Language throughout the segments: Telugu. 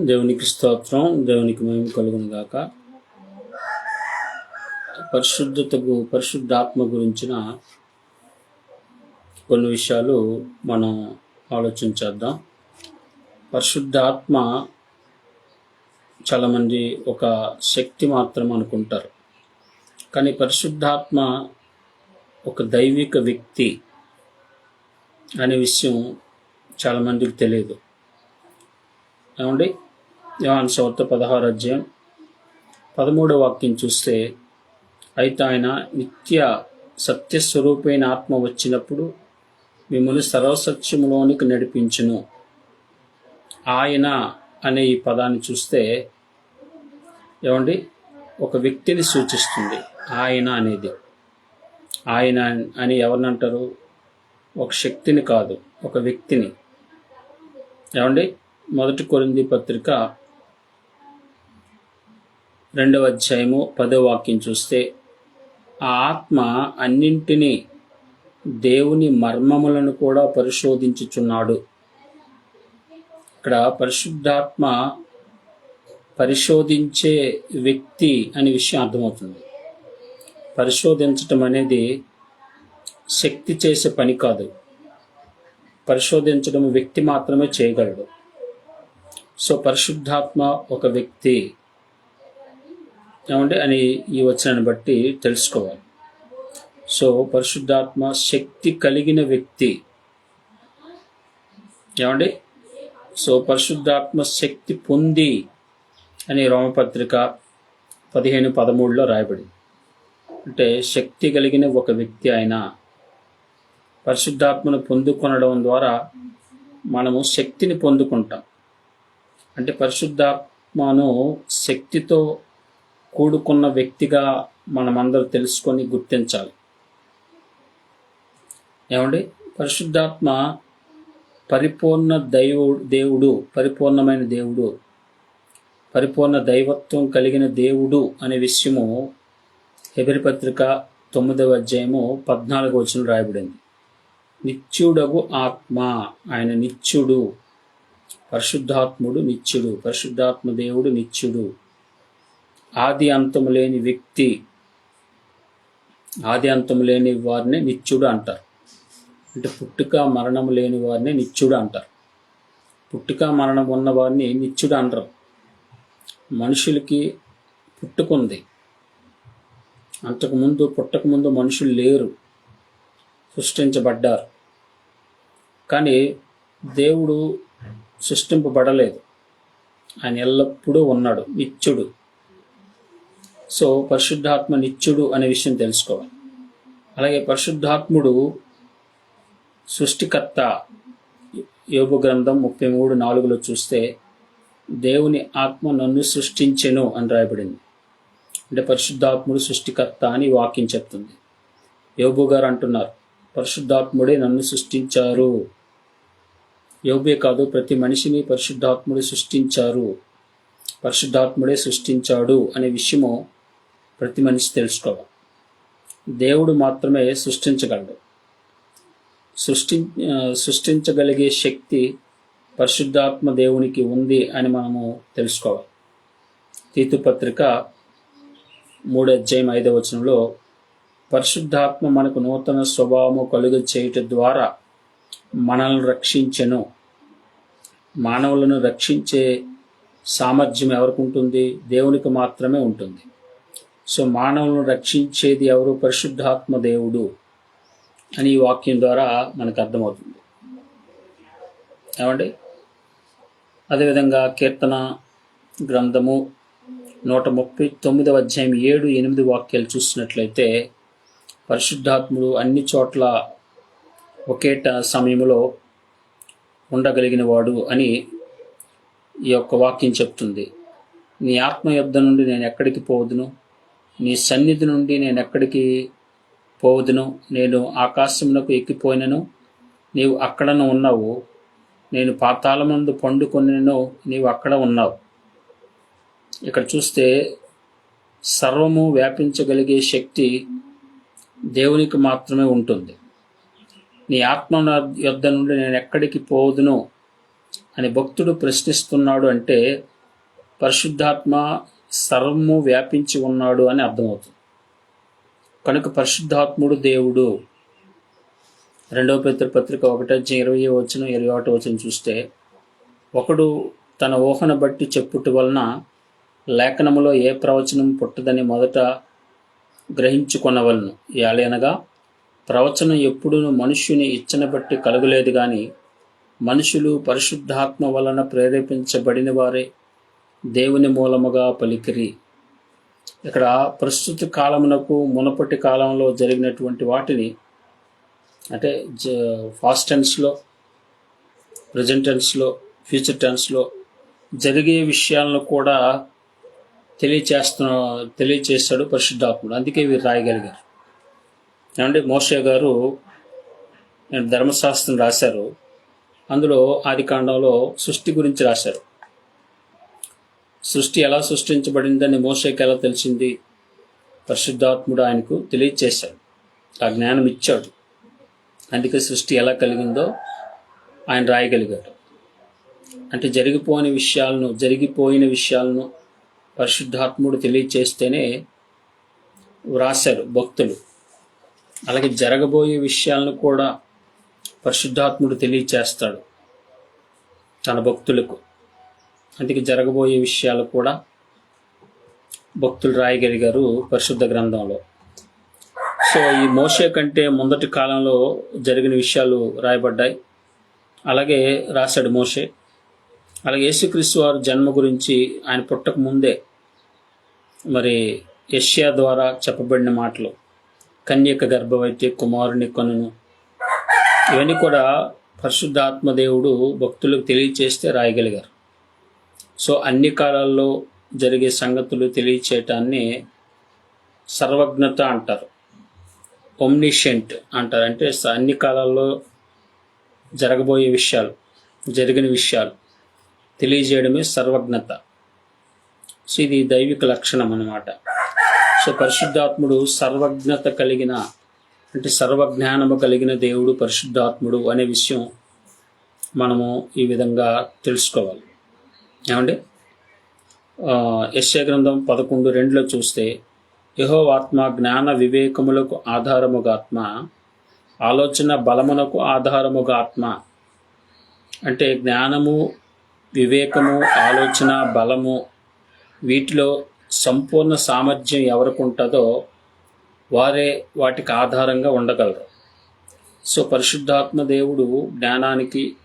దేవునికి స్తోత్రం దేవునికి మేము కలుగును గాక. పరిశుద్ధతకు పరిశుద్ధాత్మ గురించిన కొన్ని విషయాలు మనం ఆలోచించేద్దాం పరిశుద్ధాత్మ చాలామంది ఒక శక్తి మాత్రం అనుకుంటారు. కానీ పరిశుద్ధాత్మ ఒక దైవిక వ్యక్తి అనే విషయం చాలామందికి తెలియదు. ఏమండి? యోహాన్ సౌత పదహారు అధ్యాయం పదమూడవ వాక్యం చూస్తే అయితే ఆయన నిత్య సత్యస్వరూపైన ఆత్మ వచ్చినప్పుడు మిమ్మల్ని సర్వసత్యములోనికి నడిపించును. ఆయన అనే ఈ పదాన్ని చూస్తే ఏమండి? ఒక వ్యక్తిని సూచిస్తుంది. ఆయన అనేది. ఆయన అని ఎవరినంటారు? ఒక శక్తిని కాదు ఒక వ్యక్తిని. ఏమండి? మొదటి కొరింది పత్రిక రెండవ అధ్యాయము పదో వాక్యం చూస్తే ఆ ఆత్మ అన్నింటినీ దేవుని మర్మములను కూడా పరిశోధించుచున్నాడు. ఇక్కడ పరిశుద్ధాత్మ పరిశోధించే వ్యక్తి అనే విషయం అర్థమవుతుంది. పరిశోధించటం అనేది శక్తి చేసే పని కాదు. పరిశోధించడం వ్యక్తి మాత్రమే చేయగలడు. సో పరిశుద్ధాత్మ ఒక వ్యక్తి. ఏమంటే అని ఈ వచనాన్ని బట్టి తెలుసుకోవాలి. సో పరిశుద్ధాత్మ శక్తి కలిగిన వ్యక్తి. ఏమండి? సో పరిశుద్ధాత్మ శక్తి పొంది అని రోమపత్రిక పదిహేను పదమూడులో రాయబడింది. అంటే శక్తి కలిగిన ఒక వ్యక్తి అయిన పరిశుద్ధాత్మను పొందుకొనడం ద్వారా మనము శక్తిని పొందుకుంటాం. అంటే పరిశుద్ధాత్మను శక్తితో కూడుకున్న వ్యక్తిగా మనమందరూ తెలుసుకొని గుర్తించాలి. ఏమండి? పరిశుద్ధాత్మ పరిపూర్ణ దైవుడు దేవుడు పరిపూర్ణమైన దేవుడు. పరిపూర్ణ దైవత్వం కలిగిన దేవుడు అనే విషయము హెబరి పత్రిక తొమ్మిదవ అధ్యాయము పద్నాలుగు వచ్చిన రాయబడింది. నిత్యుడగు ఆత్మ ఆయన నిత్యుడు. పరిశుద్ధాత్ముడు నిత్యుడు. పరిశుద్ధాత్మ దేవుడు నిత్యుడు. ఆది అంతము లేని వ్యక్తి ఆది అంతము లేని వారిని నిత్యుడు అంటారు. అంటే పుట్టుక మరణం లేని వారిని నిత్యుడు అంటారు. పుట్టుక మరణం ఉన్న వారిని నిత్యుడు అనరు మనుషులకి పుట్టుకుంది. అంతకుముందు పుట్టకముందు మనుషులు లేరు. సృష్టించబడ్డారు. కానీ దేవుడు సృష్టింపబడలేదు. ఆయన ఎల్లప్పుడూ ఉన్నాడు నిత్యుడు. సో పరిశుద్ధాత్మ నిత్యుడు అనే విషయం తెలుసుకోవాలి. అలాగే పరిశుద్ధాత్ముడు సృష్టికర్త. యోగు గ్రంథం ముప్పై మూడు నాలుగులో చూస్తే దేవుని ఆత్మ నన్ను సృష్టించెను అని రాయబడింది. అంటే పరిశుద్ధాత్ముడు సృష్టికర్త అని వాక్యం చెప్తుంది. యోబు గారు అంటున్నారు పరిశుద్ధాత్ముడే నన్ను సృష్టించారు. యోబే కాదు ప్రతి మనిషిని పరిశుద్ధాత్ముడు సృష్టించారు. పరిశుద్ధాత్ముడే సృష్టించాడు అనే విషయము ప్రతి మనిషి తెలుసుకోవాలి. దేవుడు మాత్రమే సృష్టించగలడు. సృష్టి సృష్టించగలిగే శక్తి పరిశుద్ధాత్మ దేవునికి ఉంది అని మనము తెలుసుకోవాలి. తీతుపత్రిక మూడు అధ్యాయం ఐదవ వచనంలో పరిశుద్ధాత్మ మనకు నూతన స్వభావము కలుగ చేయటం ద్వారా మనల్ని రక్షించెను. మానవులను రక్షించే సామర్థ్యం ఎవరికి ఉంటుంది? దేవునికి మాత్రమే ఉంటుంది. సో మానవులను రక్షించేది ఎవరు? పరిశుద్ధాత్మ దేవుడు అని ఈ వాక్యం ద్వారా మనకు అర్థమవుతుంది. ఏమండి? అదేవిధంగా కీర్తన గ్రంథము నూట ముప్పై తొమ్మిదవ అధ్యాయం ఏడు ఎనిమిది వాక్యాలు చూసినట్లయితే పరిశుద్ధాత్ముడు అన్ని చోట్ల ఒకే సమయంలో ఉండగలిగిన వాడు అని ఈ యొక్క వాక్యం చెప్తుంది. నీ ఆత్మ యుద్ధ నుండి నేను ఎక్కడికి పోదును? నీ సన్నిధి నుండి నేను ఎక్కడికి పోవదును? నేను ఆకాశమునకు ఎక్కిపోయినను. నీవు అక్కడను ఉన్నావు. నేను పాతాళమందు పండుకొనినను. నీవు అక్కడ ఉన్నావు. ఇక్కడ చూస్తే సర్వము వ్యాపించగలిగే శక్తి దేవునికి మాత్రమే ఉంటుంది. నీ ఆత్మ యొద్ద నుండి నేను ఎక్కడికి పోదును అని భక్తుడు ప్రశ్నిస్తున్నాడు అంటే పరిశుద్ధాత్మ సర్వము వ్యాపించి ఉన్నాడు అని అర్థమవుతుంది. కనుక పరిశుద్ధాత్ముడు దేవుడు. రెండవ పత్రిక ఒకటో ఇరవై వచ్చిన ఇరవై ఒకటి వచ్చిన చూస్తే ఒకడు తన ఊహను బట్టి చెప్పుట వలన లేఖనములో ఏ ప్రవచనం పుట్టదని మొదట గ్రహించుకొనవలను. ఏలైనగా ప్రవచనం ఎప్పుడూ మనుష్యుని ఇచ్చని బట్టి కలగలేదు కానీ మనుషులు పరిశుద్ధాత్మ వలన ప్రేరేపించబడిన వారే దేవుని మూలముగా పలికిరి. ఇక్కడ ప్రస్తుత కాలమునకు మునపటి కాలంలో జరిగినటువంటి వాటిని అంటే ఫాస్ట్ టెన్స్లో ప్రజెంట్ టెన్స్లో ఫ్యూచర్ టెన్స్లో జరిగే విషయాలను కూడా తెలియచేస్తున్న తెలియచేస్తాడు పరిశుద్ధాత్ముడు. అందుకే వీరు రాయగలిగారు. ఏమంటే మోషే గారు ధర్మశాస్త్రం రాశారు. అందులో ఆది కాండంలో సృష్టి గురించి రాశారు. సృష్టి ఎలా సృష్టించబడిందని మోసేకి ఎలా తెలిసింది? పరిశుద్ధాత్ముడు ఆయనకు తెలియచేశాడు. ఆ జ్ఞానం ఇచ్చాడు. అందుకే సృష్టి ఎలా కలిగిందో ఆయన రాయగలిగాడు. అంటే జరిగిపోని విషయాలను జరిగిపోయిన విషయాలను పరిశుద్ధాత్ముడు తెలియచేస్తేనే వ్రాశారు భక్తులు. అలాగే జరగబోయే విషయాలను కూడా పరిశుద్ధాత్ముడు తెలియచేస్తాడు తన భక్తులకు. అందుకే జరగబోయే విషయాలు కూడా భక్తులు రాయగలిగారు పరిశుద్ధ గ్రంథంలో. సో ఈ మోసే కంటే ముందటి కాలంలో జరిగిన విషయాలు రాయబడ్డాయి. అలాగే రాశాడు మోషే. అలాగే యేసుక్రీస్తు వారి జన్మ గురించి ఆయన పుట్టక ముందే మరి యష్యా ద్వారా చెప్పబడిన మాటలు కన్యక గర్భవైతే కుమారుని కొనును ఇవన్నీ కూడా పరిశుద్ధాత్మదేవుడు భక్తులకు తెలియచేస్తే రాయగలిగారు. సో అన్ని కాలాల్లో జరిగే సంగతులు తెలియచేయటాన్ని సర్వజ్ఞత అంటారు. ఒమ్నిషెంట్ అంటారు. అంటే అన్ని కాలాల్లో జరగబోయే విషయాలు జరిగిన విషయాలు తెలియజేయడమే సర్వజ్ఞత. సో ఇది దైవిక లక్షణం అన్నమాట. సో పరిశుద్ధాత్ముడు సర్వజ్ఞత కలిగిన అంటే సర్వజ్ఞానము కలిగిన దేవుడు పరిశుద్ధాత్ముడు అనే విషయం మనము ఈ విధంగా తెలుసుకోవాలి. ఏమండి? యశ్య గ్రంథం పదకొండు రెండులో చూస్తే యహోవాత్మ జ్ఞాన వివేకములకు ఆధారముగా ఆత్మ ఆలోచన బలమునకు ఆధారముగా ఆత్మ. అంటే జ్ఞానము వివేకము ఆలోచన బలము వీటిలో సంపూర్ణ సామర్థ్యం ఎవరికి ఉంటుందో వారే వాటికి ఆధారంగా ఉండగలరు. సో పరిశుద్ధాత్మ దేవుడు జ్ఞానానికి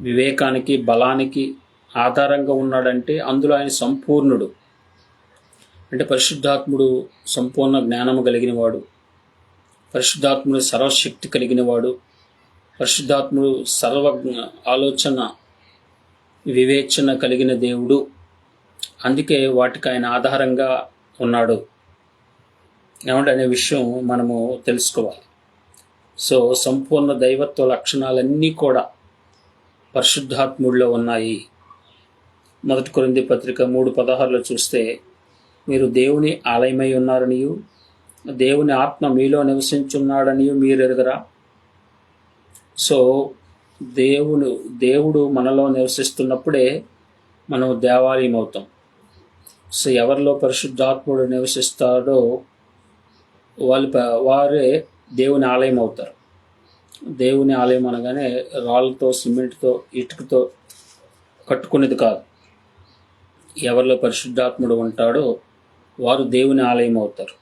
వివేకానికి బలానికి ఆధారంగా ఉన్నాడంటే అందులో ఆయన సంపూర్ణుడు. అంటే పరిశుద్ధాత్ముడు సంపూర్ణ జ్ఞానము కలిగినవాడు. పరిశుద్ధాత్ముడు సర్వశక్తి కలిగినవాడు. పరిశుద్ధాత్ముడు సర్వ ఆలోచన వివేచన కలిగిన దేవుడు. అందుకే వాటికి ఆయన ఆధారంగా ఉన్నాడు. ఏమంటే అనే విషయం మనము తెలుసుకోవాలి. సో సంపూర్ణ దైవత్వ లక్షణాలన్నీ కూడా పరిశుద్ధాత్ముడిలో ఉన్నాయి. మొదటి కొరింది పత్రిక మూడు పదహారులో చూస్తే మీరు దేవుని ఆలయమై ఉన్నారనియు దేవుని ఆత్మ మీలో నివసించున్నాడనియు మీరు ఎరుగరా సో దేవుడు దేవుడు మనలో నివసిస్తున్నప్పుడే మనం దేవాలయం అవుతాం సో ఎవరిలో పరిశుద్ధాత్ముడు నివసిస్తాడో వాళ్ళు వారే దేవుని ఆలయం అవుతారు దేవుని ఆలయం అనగానే రాళ్ళతో సిమెంట్తో ఇటుకతో కట్టుకునేది కాదు. ఎవరిలో పరిశుద్ధాత్ముడు ఉంటాడో వారు దేవుని ఆలయం అవుతారు.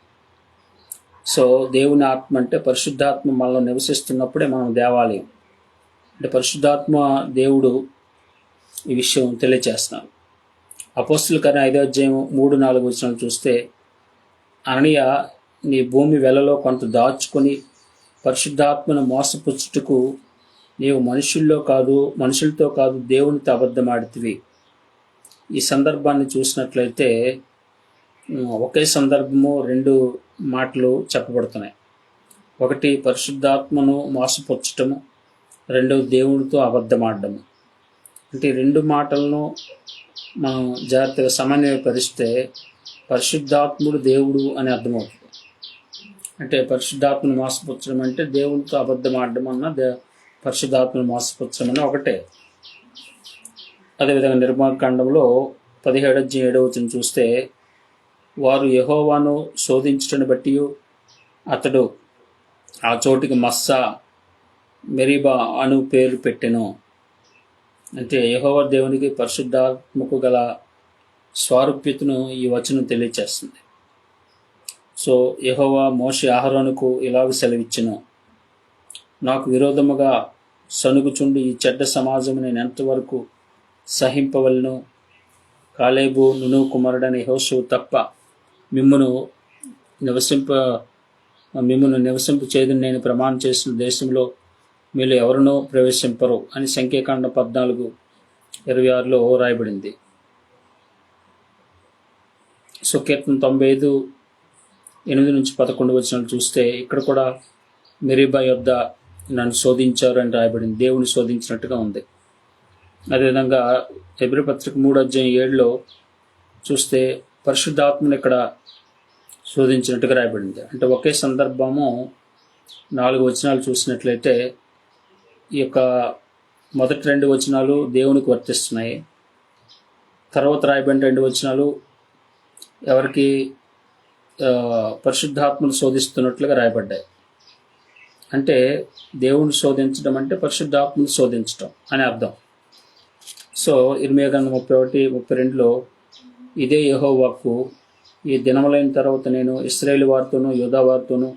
సో దేవుని ఆత్మ అంటే పరిశుద్ధాత్మ మనలో నివసిస్తున్నప్పుడే మనం దేవాలయం. అంటే పరిశుద్ధాత్మ దేవుడు ఈ విషయం తెలియచేస్తున్నాను అపోస్తుల కానీ ఐదో అధ్యాయం మూడు నాలుగు వచ్చిన చూస్తే అననీయ నీ భూమి వెలలో కొంత దాచుకొని పరిశుద్ధాత్మను మోసపుచ్చుటకు నీవు మనుషుల్లో కాదు మనుషులతో కాదు దేవునితో అబద్ధమాడుతుంది ఈ సందర్భాన్ని చూసినట్లయితే ఒకే సందర్భము రెండు మాటలు చెప్పబడుతున్నాయి. ఒకటి పరిశుద్ధాత్మను మోసపుచ్చటము రెండవ దేవునితో అబద్ధమాడము అంటే రెండు మాటలను మనం జాగ్రత్తగా సమన్వయపరిస్తే పరిశుద్ధాత్ముడు దేవుడు అని అర్థమవుతుంది. అంటే పరిశుద్ధాత్మను మోసపుచ్చడం అంటే దేవునితో అబద్ధం ఆడడం అన్న దే పరిశుద్ధాత్మను మోసపుచ్చడం అన్న ఒకటే. అదేవిధంగా నిర్మాకాండంలో పదిహేడు అధ్యాయం ఏడవ చూస్తే వారు యహోవాను శోధించటను బట్టి అతడు ఆ చోటికి మస్సా మెరీబా అను పేరు పెట్టెను. అంటే యెహోవా దేవునికి పరిశుద్ధాత్మకు గల స్వారూప్యతను ఈ వచనం తెలియచేస్తుంది. సో యహోవా మోషే ఆహరోనుకు ఇలాగ సెలవిచ్చిన. నాకు విరోధముగా సనుగుచుండి ఈ చెడ్డ సమాజం నేను ఎంతవరకు సహింపవలను? కాలేబు నును కుమారుడని హోసు తప్ప మిమ్మును నివసింప మిమ్మను నివసింపు చేయదని నేను ప్రమాణం చేసిన దేశంలో మీరు ఎవరినో ప్రవేశింపరు అని సంఖ్యాకాండ పద్నాలుగు ఇరవై ఆరులో రాయబడింది. సో కీర్తన తొంభై ఐదు ఎనిమిది నుంచి పదకొండు వచ్చినట్టు చూస్తే ఇక్కడ కూడా మెరీబా యొద్ద నన్ను శోధించారు అని రాయబడింది. దేవుని శోధించినట్టుగా ఉంది. అదేవిధంగా ఎబ్రి పత్రిక మూడు అధ్యాయం ఏడులో చూస్తే పరిశుద్ధాత్మను ఇక్కడ శోధించినట్టుగా రాయబడింది. అంటే ఒకే సందర్భము నాలుగు వచనాలు చూసినట్లయితే ఈ యొక్క మొదటి రెండు వచనాలు దేవునికి వర్తిస్తున్నాయి. తర్వాత రాయబడిన రెండు వచనాలు ఎవరికి పరిశుద్ధాత్మను శోధిస్తున్నట్లుగా రాయబడ్డాయి. అంటే దేవుని శోధించడం అంటే పరిశుద్ధాత్మను శోధించడం అని అర్థం. సో ఇరవై గంట ముప్పై ఒకటి ముప్పై రెండులో ఇదే యెహోవాకు ఈ దినములైన తర్వాత నేను ఇస్రాయేల్ వారితోనూ యోధా వారితోనూ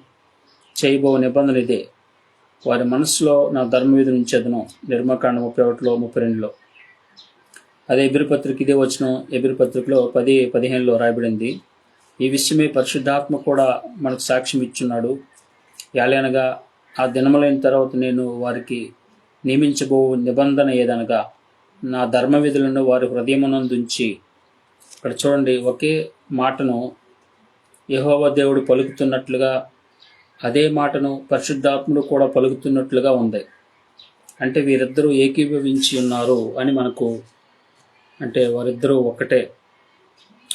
చేయబో నిబంధన ఇదే. వారి మనసులో నా ధర్మ విధి ఉంచేదను నిర్మకాండ ముప్పై ఒకటిలో ముప్పై రెండులో. అదే ఎబిరిపత్రిక ఇదే వచ్చిన ఎబిరిపత్రికలో పది పదిహేనులో రాయబడింది. ఈ విషయమే పరిశుద్ధాత్మ కూడా మనకు సాక్ష్యం ఇచ్చున్నాడు. యాలనగా ఆ దినములైన తర్వాత నేను వారికి నియమించబో నిబంధన ఏదనగా నా ధర్మ విధులను వారి హృదయమునందుంచి ఇక్కడ చూడండి ఒకే మాటను యహోవ దేవుడు పలుకుతున్నట్లుగా అదే మాటను పరిశుద్ధాత్ముడు కూడా పలుకుతున్నట్లుగా ఉంది. అంటే వీరిద్దరూ ఏకీభవించి ఉన్నారు అని మనకు అంటే వారిద్దరూ ఒకటే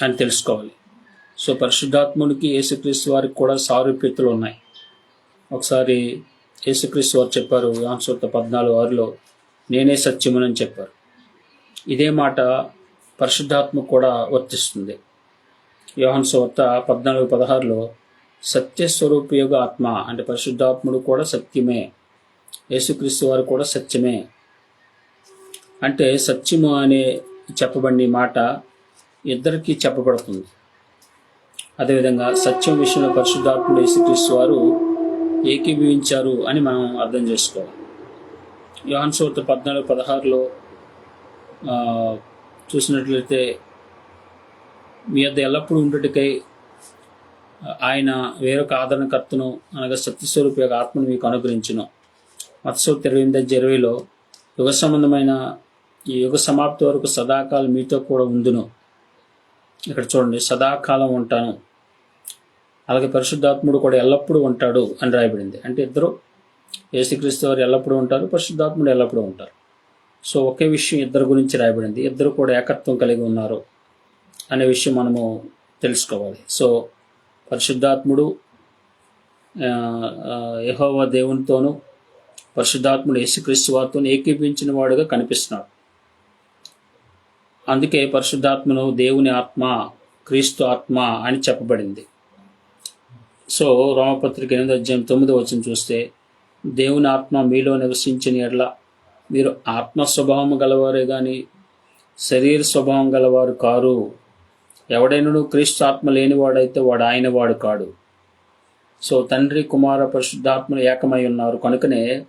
అని తెలుసుకోవాలి. సో పరిశుద్ధాత్మునికి యేసుక్రీస్తు వారికి కూడా సారూప్యతలు ఉన్నాయి. ఒకసారి యేసుక్రీస్తు వారు చెప్పారు యాన్సూర్త పద్నాలుగు ఆరులో నేనే సత్యమునని చెప్పారు. ఇదే మాట పరిశుద్ధాత్మ కూడా వర్తిస్తుంది. యోహన్ సువార్త పద్నాలుగు పదహారులో సత్యస్వరూపయోగ ఆత్మ అంటే పరిశుద్ధాత్ముడు కూడా సత్యమే యేసుక్రీస్తు వారు కూడా సత్యమే. అంటే సత్యము అనే చెప్పబడిన మాట ఇద్దరికీ చెప్పబడుతుంది. అదేవిధంగా సత్యం విషయంలో పరిశుద్ధాత్ముడు యేసుక్రీస్తు వారు ఏకీభవించారు అని మనం అర్థం చేసుకోవాలి. యోహన్ సోర్త పద్నాలుగు పదహారులో చూసినట్లయితే మీ వద్ద ఎల్లప్పుడూ ఉండటకై ఆయన వేరొక ఆదరణకర్తను అనగా సత్యస్వరూప యొక్క ఆత్మను మీకు అనుగ్రహించును. మత్స్సూత్ర ఇరవై ఎనిమిది ఇరవైలో యుగ సంబంధమైన ఈ యుగ సమాప్తి వరకు సదాకాలం మీతో కూడా ఉందును ఇక్కడ చూడండి సదాకాలం ఉంటాను. అలాగే పరిశుద్ధాత్ముడు కూడా ఎల్లప్పుడూ ఉంటాడు అని రాయబడింది. అంటే ఇద్దరు యేసుక్రీస్తు వారు ఎల్లప్పుడూ ఉంటారు పరిశుద్ధాత్ముడు ఎల్లప్పుడూ ఉంటారు. సో ఒకే విషయం ఇద్దరు గురించి రాయబడింది. ఇద్దరు కూడా ఏకత్వం కలిగి ఉన్నారు అనే విషయం మనము తెలుసుకోవాలి. సో పరిశుద్ధాత్ముడు ఆ, దేవునితోనూ పరిశుద్ధాత్ముడు యేసుక్రీస్తు వారితో ఏకీపించిన వాడుగా కనిపిస్తున్నాడు. అందుకే పరిశుద్ధాత్మను దేవుని ఆత్మ క్రీస్తు ఆత్మ అని చెప్పబడింది. సో రోమపత్రిక ఎనిమిది అధ్యాయం తొమ్మిది వచ్చిన చూస్తే దేవుని ఆత్మ మీలో నివసించిన ఎడ్ల మీరు ఆత్మ స్వభావం గలవారే కానీ శరీర స్వభావం గలవారు కారు. ఎవడైనను క్రీస్తు ఆత్మ లేనివాడైతే వాడు ఆయన వాడు కాడు. సో తండ్రి కుమార పరిశుద్ధాత్మలు ఏకమై ఉన్నారు. కనుకనే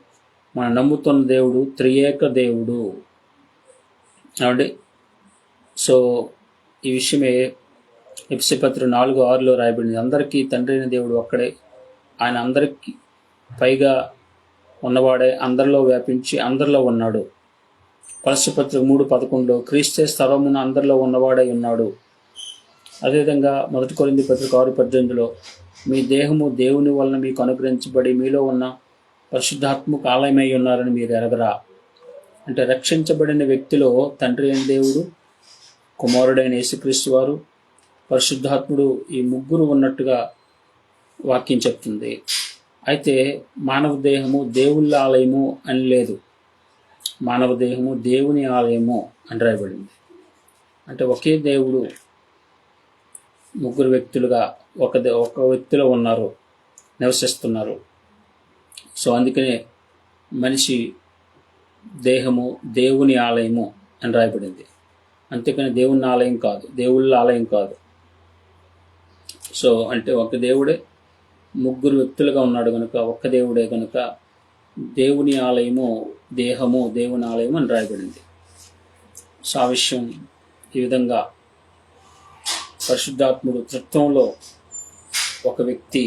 మనం నమ్ముతున్న దేవుడు త్రియేక దేవుడు. ఏమండి సో ఈ విషయమే ఎఫ్సిపత్రి నాలుగు ఆరులో రాయబడింది. అందరికీ తండ్రైన దేవుడు ఒక్కడే. ఆయన అందరికీ పైగా ఉన్నవాడే. అందరిలో వ్యాపించి అందరిలో ఉన్నాడు. పరశుపత్రిక మూడు పదకొండులో క్రీస్తే స్థలమున అందరిలో ఉన్నవాడై ఉన్నాడు. అదేవిధంగా మొదటి కొరింది పత్రిక ఆరు పద్దెనిమిదిలో మీ దేహము దేవుని వలన మీకు అనుగ్రహించబడి మీలో ఉన్న పరిశుద్ధాత్మక ఆలయమై ఉన్నారని మీరు ఎరగరా? అంటే రక్షించబడిన వ్యక్తిలో తండ్రి అయిన దేవుడు కుమారుడైన యేసుక్రీస్తు వారు పరిశుద్ధాత్ముడు ఈ ముగ్గురు ఉన్నట్టుగా వాక్యం చెప్తుంది. అయితే మానవ దేహము దేవుళ్ళ ఆలయము అని లేదు. మానవ దేహము దేవుని ఆలయము అని రాయబడింది. అంటే ఒకే దేవుడు ముగ్గురు వ్యక్తులుగా ఒక దే- ఒక వ్యక్తిలో ఉన్నారు నివసిస్తున్నారు. సో అందుకనే మనిషి దేహము దేవుని ఆలయము అని రాయబడింది. అంతేకాని దేవుని ఆలయం కాదు దేవుళ్ళ ఆలయం కాదు. సో అంటే ఒక దేవుడే ముగ్గురు వ్యక్తులుగా ఉన్నాడు కనుక ఒక్క దేవుడే కనుక దేవుని ఆలయము దేహము దేవుని ఆలయము అని రాయబడింది. సావిష్యం ఈ విధంగా పరిశుద్ధాత్ముడు తృత్వంలో ఒక వ్యక్తి